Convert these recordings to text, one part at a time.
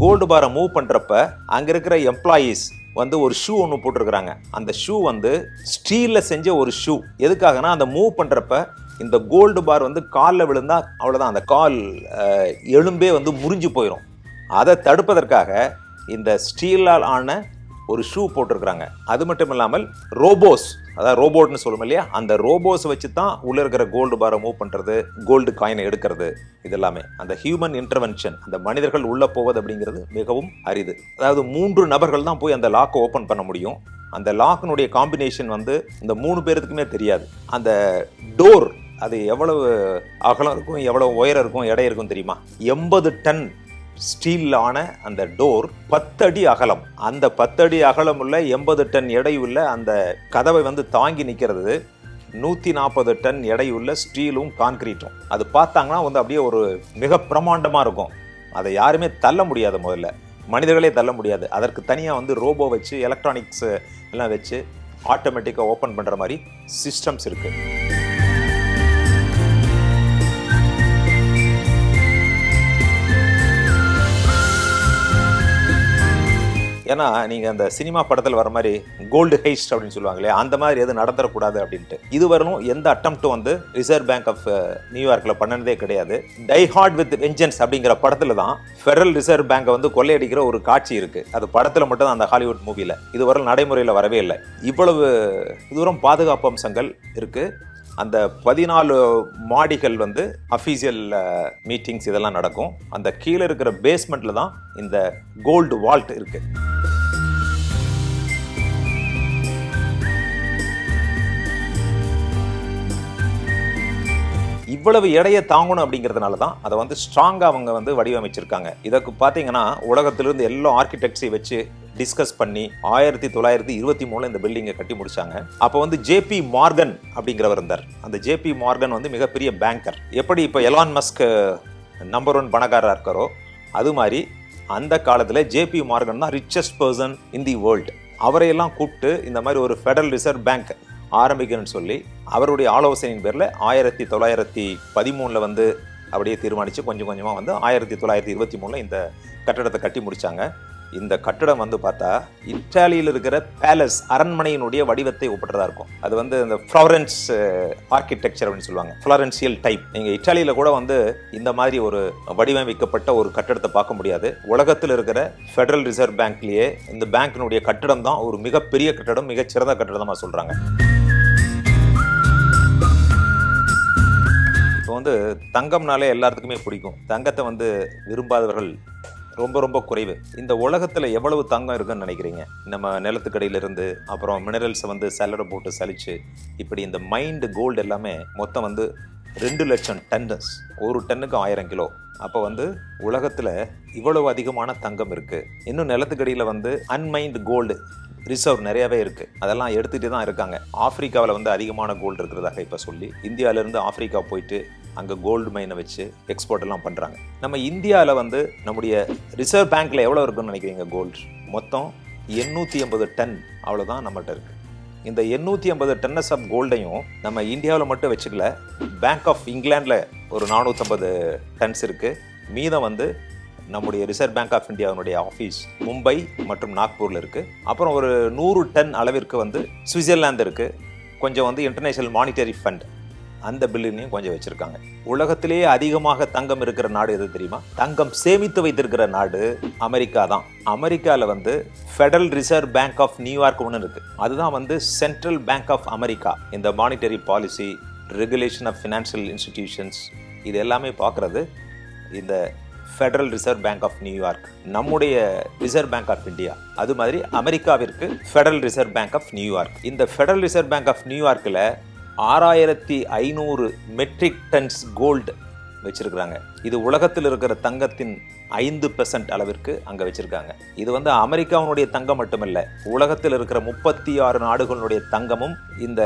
Gold பாரை move பண்ணுறப்ப அங்கே இருக்கிற எம்ப்ளாயீஸ் வந்து ஒரு ஷூ ஒன்று போட்டிருக்கிறாங்க. அந்த ஷூ வந்து ஸ்டீலில் செஞ்ச ஒரு ஷூ எதுக்காகனா அந்த மூவ் பண்ணுறப்ப இந்த கோல்டு பார் வந்து காலில் விழுந்தால் அவ்வளோதான் அந்த கால் எலும்பே வந்து முறிஞ்சு போயிடும் அதை தடுப்பதற்காக இந்த ஸ்டீலால் ஆன ஒரு ஷூ போட்டிருக்கிறாங்க. அது மட்டும் இல்லாமல் ரோபோஸ் அதாவது ரோபோட்னு சொல்லுவோம் இல்லையா? அந்த ரோபோஸ் வச்சு தான் உள்ளே இருக்கிற கோல்டு பாரை மூவ் பண்ணுறது கோல்டு காயினை எடுக்கிறது இது எல்லாமே அந்த ஹியூமன் இன்டர்வென்ஷன் அந்த மனிதர்கள் உள்ளே போவது அப்படிங்கிறது மிகவும் அரிது. அதாவது மூன்று நபர்கள் தான் போய் அந்த லாக்கை ஓப்பன் பண்ண முடியும். அந்த லாக்கினுடைய காம்பினேஷன் வந்து இந்த மூணு பேருக்குமே தெரியாது. அந்த டோர் அது எவ்வளவு அகலம் இருக்கும் எவ்வளவு உயரம் இருக்கும் எடை இருக்கும் தெரியுமா? எண்பது டன் ஸ்டீலான அந்த டோர் பத்தடி அகலம். அந்த பத்தடி அகலம் உள்ள எண்பது டன் எடை உள்ள அந்த கதவை வந்து தாங்கி நிற்கிறது நூற்றி நாற்பது டன் எடையுள்ள ஸ்டீலும் கான்கிரீட்டும். அது பார்த்தாங்கன்னா வந்து அப்படியே ஒரு மிக பிரமாண்டமாக இருக்கும். அதை யாருமே தள்ள முடியாது முதல்ல. மனிதர்களே தள்ள முடியாது. அதற்கு தனியாக வந்து ரோபோ வச்சு எலக்ட்ரானிக்ஸ் எல்லாம் வச்சு ஆட்டோமேட்டிக்காக ஓப்பன் பண்ணுற மாதிரி சிஸ்டம்ஸ் இருக்குது ஏன்னா நீங்கள் அந்த சினிமா படத்தில் வர மாதிரி கோல்டு ஹைஸ்ட் அப்படின்னு சொல்லுவாங்களே அந்த மாதிரி எதுவும் நடந்துடக்கூடாது அப்படின்ட்டு. இதுவரையும் எந்த அட்டம்ப்ட்டும் வந்து ரிசர்வ் பேங்க் ஆஃப் நியூயார்க்கில் பண்ணனதே கிடையாது. டை ஹார்ட் வித் வெஞ்சன்ஸ் அப்படிங்கிற படத்தில் தான் ஃபெடரல் ரிசர்வ் பேங்கை வந்து கொள்ளையடிக்கிற ஒரு காட்சி இருக்கு. அது படத்தில் மட்டும் தான் அந்த ஹாலிவுட் மூவியில் இதுவரை நடைமுறையில் வரவே இல்லை. இவ்வளவு தூரம் பாதுகாப்பு அம்சங்கள் இருக்கு. அந்த பதினாலு மாடிகள் வந்து அஃபீஷியல் மீட்டிங்ஸ் uh, இதெல்லாம் நடக்கும். அந்த கீழே இருக்கிற பேஸ்மெண்ட்டில் தான் இந்த கோல்டு வால்ட் இருக்கு. இவ்வளவு எடையை தாங்கணும் அப்படிங்கிறதுனால தான் அதை வந்து ஸ்ட்ராங்காக அவங்க வந்து வடிவமைச்சிருக்காங்க. இதற்கு பார்த்தீங்கன்னா உலகத்திலிருந்து எல்லா ஆர்கிடெக்ட்ஸை வச்சு டிஸ்கஸ் பண்ணி ஆயிரத்தி தொள்ளாயிரத்தி இருபத்தி மூணில் இந்த பில்டிங்கை கட்டி முடிச்சாங்க. அப்போ வந்து ஜேபி மார்கன் அப்படிங்கிறவர் இருந்தார். அந்த ஜேபி மார்கன் வந்து மிகப்பெரிய பேங்கர் எப்படி இப்போ எலான் மஸ்க் நம்பர் ஒன் பணக்காரராக இருக்காரோ அது மாதிரி அந்த காலத்தில் ஜேபி மார்கன் தான் richest person in the world அவரையெல்லாம் கூப்பிட்டு இந்த மாதிரி ஒரு ஃபெடரல் ரிசர்வ் பேங்க் ஆரம்பிக்கணும்னு சொல்லி அவருடைய ஆலோசனையின் பேரில் ஆயிரத்தி தொள்ளாயிரத்தி பதிமூணில் வந்து அப்படியே தீர்மானித்து கொஞ்சம் கொஞ்சமாக வந்து ஆயிரத்தி தொள்ளாயிரத்தி இருபத்தி மூணில் இந்த கட்டடத்தை கட்டி முடித்தாங்க இந்த கட்டடம் வந்து பார்த்தா இத்தாலியில் இருக்கிற பேலஸ் அரண்மனையினுடைய வடிவத்தை ஒப்பிட்டதாக இருக்கும். அது வந்து இந்த ஃப்ளாரன்ஸ் ஆர்கிடெக்சர் அப்படின்னு சொல்லுவாங்க. ஃப்ளாரன்சியல் டைப் நீங்கள் இத்தாலியில் கூட வந்து இந்த மாதிரி ஒரு வடிவமைக்கப்பட்ட ஒரு கட்டடத்தை பார்க்க முடியாது. உலகத்தில் இருக்கிற ஃபெடரல் ரிசர்வ் பேங்க்லேயே இந்த பேங்க்கினுடைய கட்டடம் தான் ஒரு மிகப்பெரிய கட்டடம் மிகச்சிறந்த கட்டடமாக சொல்கிறாங்க இப்போ வந்து தங்கம்னாலே எல்லாத்துக்குமே பிடிக்கும். தங்கத்தை வந்து விரும்பாதவர்கள் ரொம்ப ரொம்ப குறைவு. இந்த உலகத்தில் எவ்வளவு தங்கம் இருக்குன்னு நினைக்கிறீங்க? நம்ம நிலத்துக்கடியிலிருந்து அப்புறம் மினரல்ஸை வந்து சல்லடை போட்டு சலிச்சு இப்படி இந்த மைண்டு கோல்டு எல்லாமே மொத்தம் வந்து ரெண்டு லட்சம் டன்னஸ் ஒரு டன்னுக்கு ஆயிரம் கிலோ. அப்போ வந்து உலகத்தில் இவ்வளவு அதிகமான தங்கம் இருக்குது இன்னும் நிலத்துக்கடியில் வந்து அன்மைண்ட் கோல்டு ரிசர்வ் நிறையவே இருக்குது அதெல்லாம் எடுத்துகிட்டு தான் இருக்காங்க. ஆப்பிரிக்காவில் வந்து அதிகமான கோல்டு இருக்கிறதாக இப்போ சொல்லி இந்தியாவிலேருந்து ஆப்பிரிக்கா போயிட்டு அங்கே கோல்டு மைனை வச்சு எக்ஸ்போர்ட் எல்லாம் பண்ணுறாங்க நம்ம இந்தியாவில் வந்து நம்முடைய ரிசர்வ் பேங்க்கில் எவ்வளோ இருக்குன்னு நினைக்கிறீங்க கோல்டு மொத்தம் எண்ணூற்றி எண்பது டன் அவ்வளோதான் நம்மகிட்ட இருக்குது இந்த எண்ணூற்றி ஐம்பது டன்னஸ் ஆஃப் கோல்டையும் நம்ம இந்தியாவில் மட்டும் வச்சுக்கல பேங்க் ஆஃப் இங்கிலாண்டில் ஒரு நானூற்றம்பது டன்ஸ் இருக்குது மீதம் வந்து நம்முடைய ரிசர்வ் பேங்க் ஆஃப் இந்தியாவினுடைய ஆஃபீஸ் மும்பை மற்றும் நாக்பூரில் இருக்குது அப்புறம் ஒரு நூறு டன் அளவிற்கு வந்து சுவிட்சர்லாந்து இருக்குது கொஞ்சம் வந்து இன்டர்நேஷ்னல் மானிட்டரி ஃபண்ட் அந்த பில்லுனையும் கொஞ்சம் வச்சுருக்காங்க. உலகத்திலேயே அதிகமாக தங்கம் இருக்கிற நாடு எது தெரியுமா? தங்கம் சேமித்து வைத்திருக்கிற நாடு அமெரிக்கா தான். அமெரிக்காவில் வந்து federal reserve bank of New York ஒன்று இருக்குது அதுதான் வந்து சென்ட்ரல் பேங்க் ஆஃப் அமெரிக்கா இந்த monetary policy regulation of financial institutions இது எல்லாமே பார்க்குறது இந்த federal reserve bank of New York நம்முடைய ரிசர்வ் பேங்க் ஆஃப் இந்தியா அது மாதிரி அமெரிக்காவிற்கு federal reserve bank of New York இந்த ஃபெடரல் ரிசர்வ் பேங்க் ஆஃப் நியூயார்க்கில் ஆறாயிரத்தி ஐநூறு மெட்ரிக் டன்ஸ் கோல்டு வச்சுருக்குறாங்க. இது உலகத்தில் இருக்கிற தங்கத்தின் ஐந்து பெர்சன்ட் அளவிற்கு அங்கே வச்சுருக்காங்க. இது வந்து அமெரிக்காவினுடைய தங்கம் மட்டுமல்ல உலகத்தில் இருக்கிற முப்பத்தி ஆறு நாடுகளுடைய தங்கமும் இந்த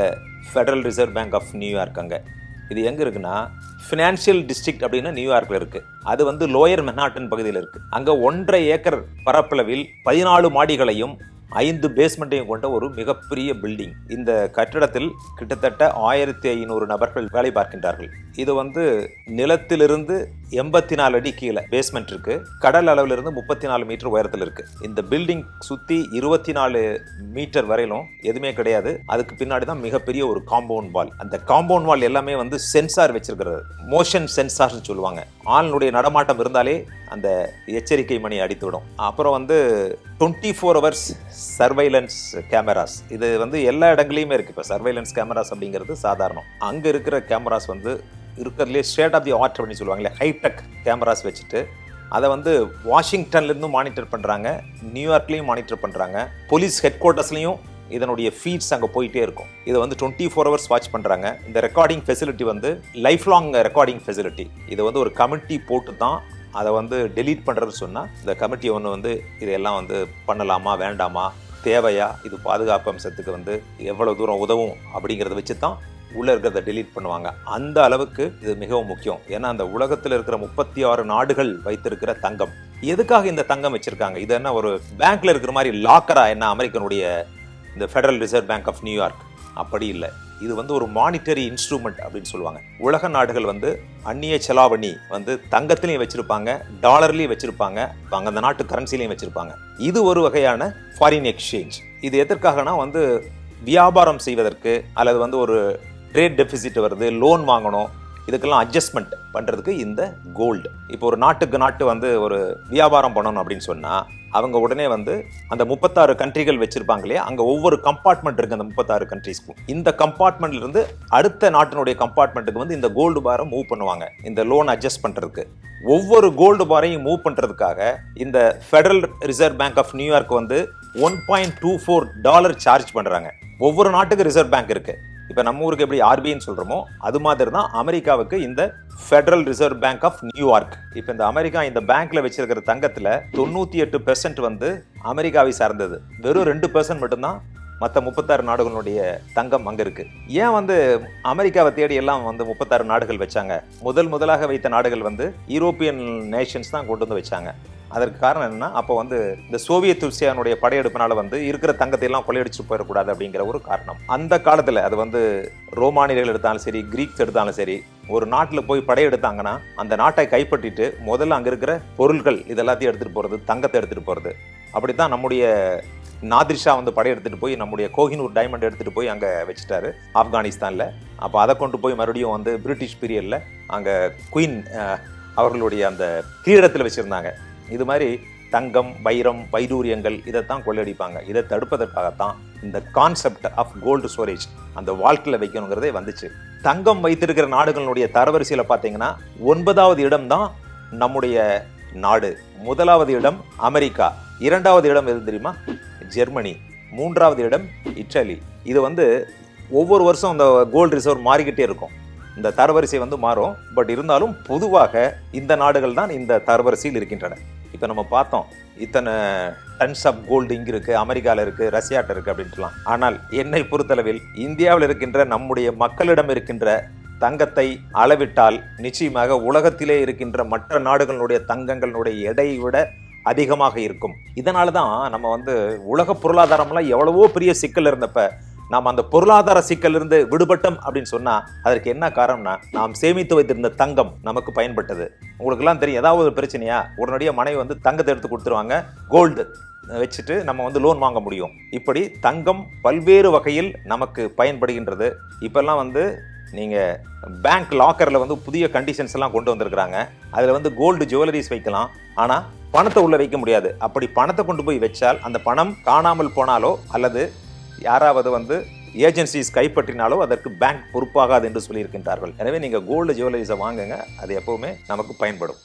ஃபெடரல் ரிசர்வ் பேங்க் ஆஃப் நியூயார்க் அங்கே. இது எங்கே இருக்குன்னா ஃபினான்ஷியல் டிஸ்ட்ரிக்ட் அப்படின்னா நியூயார்க்கில் இருக்குது அது வந்து லோயர் மெனாட்டன் பகுதியில் இருக்குது அங்கே ஒன்றரை ஏக்கர் பரப்பளவில் பதினாலு மாடிகளையும் ஐந்து பேஸ்மெண்ட்டையும் கொண்ட ஒரு மிகப்பெரிய பில்டிங் இந்த கட்டிடத்தில் கிட்டத்தட்ட ஆயிரத்தி ஐநூறு நபர்கள் வேலை பார்க்கின்றார்கள். இது வந்து நிலத்திலிருந்து எண்பத்தி நாலு அடி கீழே பேஸ்மெண்ட் இருக்கு. கடல் அளவுல இருந்து முப்பத்தி நாலு மீட்டர் உயரத்தில் இருக்கு. இந்த பில்டிங் சுத்தி இருபத்தி நாலு மீட்டர் வரையிலும் எதுவுமே கிடையாது. அதுக்கு பின்னாடி தான் மிகப்பெரிய ஒரு காம்பவுண்ட் வால் அந்த காம்பவுண்ட் வால் எல்லாமே வந்து சென்சார் வச்சிருக்கிறது. மோஷன் சென்சார்னு சொல்லுவாங்க. ஆளுடைய நடமாட்டம் இருந்தாலே அந்த எச்சரிக்கை மணி அடித்து விடும் அப்புறம் வந்து twenty four hours surveillance cameras இது வந்து எல்லா இடங்களையுமே இருக்கு. இப்போ சர்வைலன்ஸ் கேமராஸ் அப்படிங்கிறது சாதாரணம். அங்கே இருக்கிற கேமராஸ் வந்து இருக்கிறதுலே ஸ்டேட் ஆஃப் தி ஆர்ட் அப்படின்னு சொல்லுவாங்களே ஹைடெக் கேமராஸ் வச்சுட்டு அதை வந்து வாஷிங்டன்லேருந்து மானிட்டர் பண்ணுறாங்க நியூயார்க்லேயும் மானிட்டர் பண்ணுறாங்க போலீஸ் ஹெட் குவார்ட்டர்ஸ்லேயும் இதனுடைய ஃபீட்ஸ் அங்கே போயிட்டே இருக்கும். இதை வந்து டுவெண்ட்டி ஃபோர் ஹவர்ஸ் வாட்ச் பண்ணுறாங்க இந்த ரெக்கார்டிங் ஃபெசிலிட்டி வந்து லைஃப் லாங் ரெக்கார்டிங் ஃபெசிலிட்டி இதை வந்து ஒரு கமிட்டி போட்டு தான் அதை வந்து டெலீட் பண்ணுறது சொன்னால் இந்த கமிட்டி ஒன்று வந்து இதெல்லாம் வந்து பண்ணலாமா வேண்டாமா தேவையா இது பாதுகாப்பு அம்சத்துக்கு வந்து எவ்வளோ தூரம் உதவும் அப்படிங்கிறத வச்சு தான் உள்ளே இருக்கிறத டெலீட் பண்ணுவாங்க. அந்த அளவுக்கு இது மிகவும் முக்கியம். ஏன்னா அந்த உலகத்தில் இருக்கிற முப்பத்தி ஆறு நாடுகள் வைத்திருக்கிற தங்கம். எதுக்காக இந்த தங்கம் வச்சிருக்காங்க? இது என்ன ஒரு பேங்க்ல இருக்கிற மாதிரி லாக்கரா என்ன அமெரிக்கனுடைய இந்த federal reserve bank of New York அப்படி இல்லை. இது வந்து ஒரு மானிட்டரி இன்ஸ்ட்ருமெண்ட் அப்படின்னு சொல்லுவாங்க. உலக நாடுகள் வந்து அந்நிய செலாவணி வந்து தங்கத்திலையும் வச்சிருப்பாங்க டாலர்லையும் வச்சிருப்பாங்க அந்த நாட்டு கரன்சிலையும் வச்சிருப்பாங்க. இது ஒரு வகையான ஃபாரின் எக்ஸ்சேஞ்ச் இது எதற்காகனா வந்து வியாபாரம் செய்வதற்கு அல்லது வந்து ஒரு ட்ரேட் டெபிசிட் வருது லோன் வாங்கணும் இதுக்கெல்லாம் அட்ஜஸ்ட்மெண்ட் பண்ணுறதுக்கு இந்த கோல்டு இப்போ ஒரு நாட்டுக்கு நாட்டு வந்து ஒரு வியாபாரம் பண்ணணும் அப்படின்னு சொன்னால் அவங்க உடனே வந்து அந்த முப்பத்தாறு கண்ட்ரிகள் வச்சுருப்பாங்களே இல்லையா? அங்கே ஒவ்வொரு கம்பார்ட்மெண்ட் இருக்குது அந்த முப்பத்தாறு கண்ட்ரிஸ்க்கும் இந்த கம்பார்ட்மெண்ட்லேருந்து அடுத்த நாட்டினுடைய கம்பார்ட்மெண்ட்டுக்கு வந்து இந்த கோல்டு பாரை மூவ் பண்ணுவாங்க இந்த லோன் அட்ஜஸ்ட் பண்ணுறதுக்கு ஒவ்வொரு கோல்டு பாரையும் மூவ் பண்ணுறதுக்காக இந்த federal reserve bank of New York வந்து one point two four dollar charge பண்ணுறாங்க ஒவ்வொரு நாட்டுக்கு ரிசர்வ் பேங்க் இருக்குது இப்போ நம்ம ஊருக்கு எப்படி ஆர்பிஐன்னு சொல்கிறோமோ அது மாதிரி தான் அமெரிக்காவுக்கு இந்த federal reserve bank of New York இப்போ இந்த அமெரிக்கா இந்த பேங்க்ல வச்சிருக்கிற தங்கத்தில் தொண்ணூற்றி எட்டு பெர்சன்ட் வந்து அமெரிக்காவை சார்ந்தது. வெறும் ரெண்டு பெர்சன்ட் மட்டும்தான் மற்ற முப்பத்தாறு நாடுகளுடைய தங்கம் அங்கே இருக்கு. ஏன் வந்து அமெரிக்காவை தேடி எல்லாம் வந்து முப்பத்தாறு நாடுகள் வச்சாங்க? முதல் முதலாக வைத்த நாடுகள் வந்து யூரோப்பியன் நேஷன்ஸ் தான் கொண்டு வந்து வச்சாங்க. அதற்கு காரணம் என்னன்னா அப்போ வந்து இந்த சோவியத் ருசியானுடைய படையெடுப்பினால வந்து இருக்கிற தங்கத்தை எல்லாம் கொள்ளையடிச்சு போயிடக்கூடாது அப்படிங்கிற ஒரு காரணம். அந்த காலத்தில் அது வந்து ரோமானியர்கள் எடுத்தாலும் சரி கிரீக்ஸ் எடுத்தாலும் சரி ஒரு நாட்டில் போய் படையெடுத்தாங்கன்னா அந்த நாட்டை கைப்பற்றிட்டு முதல்ல அங்கே இருக்கிற பொருள்கள் இதெல்லாத்தையும் எடுத்துகிட்டு போகிறது தங்கத்தை எடுத்துகிட்டு போகிறது அப்படித்தான் நம்முடைய நாதிர்ஷா வந்து படையெடுத்துட்டு போய் நம்முடைய கோஹினூர் டைமண்ட் எடுத்துகிட்டு போய் அங்கே வச்சுட்டாரு ஆப்கானிஸ்தானில். அப்போ அதை கொண்டு போய் மறுபடியும் வந்து பிரிட்டிஷ் பீரியடில் அங்கே குயின் அவர்களுடைய அந்த கிரீடத்தில் வச்சுருந்தாங்க. இது மாதிரி தங்கம் வைரம் வைடூரியங்கள் இதைத்தான் கொள்ளையடிப்பாங்க இதை தடுப்பதற்காகத்தான் இந்த கான்செப்ட் ஆஃப் கோல்டு ஸ்டோரேஜ் அந்த வாழ்க்கையில் வைக்கணுங்கிறதே வந்துச்சு. தங்கம் வைத்திருக்கிற நாடுகளுடைய தரவரிசையில் பார்த்தீங்கன்னா ஒன்பதாவது இடம் தான் நம்முடைய நாடு. முதலாவது இடம் அமெரிக்கா. இரண்டாவது இடம் எது தெரியுமா? ஜெர்மனி. மூன்றாவது இடம் இட்டலி. இது வந்து ஒவ்வொரு வருஷம் அந்த கோல்டு ரிசர்வ் மாறிக்கிட்டே இருக்கும். இந்த தரவரிசை வந்து மாறும். பட் இருந்தாலும் பொதுவாக இந்த நாடுகள் தான் இந்த தரவரிசையில் இருக்கின்றன. இப்போ நம்ம பார்த்தோம் இத்தனை டன்ஸ் ஆஃப் கோல்டு இங்கே இருக்குது அமெரிக்காவில் இருக்குது ரஷ்யாட்ட இருக்குது அப்படின்ட்டுலாம். ஆனால் என்னை பொறுத்தளவில் இந்தியாவில் இருக்கின்ற நம்முடைய மக்களிடம் இருக்கின்ற தங்கத்தை அளவிட்டால் நிச்சயமாக உலகத்திலே இருக்கின்ற மற்ற நாடுகளுடைய தங்கங்களுடைய எடையை விட அதிகமாக இருக்கும். இதனால தான் நம்ம வந்து உலக பொருளாதாரம்லாம் எவ்வளவோ பெரிய சிக்கல் இருந்தப்ப நாம் அந்த பொருளாதார சிக்கலிருந்து விடுபட்டோம் அப்படின்னு சொன்னால் அதற்கு என்ன காரணம்னா நாம் சேமித்து வைத்திருந்த தங்கம் நமக்கு பயன்பட்டது. உங்களுக்கெல்லாம் தெரியும். ஏதாவது ஒரு பிரச்சனையா? உடனடியாக மனைவி வந்து தங்கத்தை எடுத்து கொடுத்துருவாங்க. கோல்டு வச்சுட்டு நம்ம வந்து லோன் வாங்க முடியும். இப்படி தங்கம் பல்வேறு வகையில் நமக்கு பயன்படுகின்றது. இப்போல்லாம் வந்து நீங்கள் பேங்க் லாக்கரில் வந்து புதிய கண்டிஷன்ஸ் எல்லாம் கொண்டு வந்திருக்கிறாங்க. அதில் வந்து கோல்டு ஜுவல்லரிஸ் வைக்கலாம். ஆனால் பணத்தை உள்ளே வைக்க முடியாது. அப்படி பணத்தை கொண்டு போய் வச்சால் அந்த பணம் காணாமல் போனாலோ அல்லது யாராவது வந்து ஏஜென்சிஸ் கைப்பற்றினாலோ அதற்கு பேங்க் பொறுப்பாகாது என்று சொல்லியிருக்கின்றார்கள். எனவே நீங்கள் கோல்டு ஜுவல்லரிஸை வாங்குங்க அது எப்போவுமே நமக்கு பயன்படும்.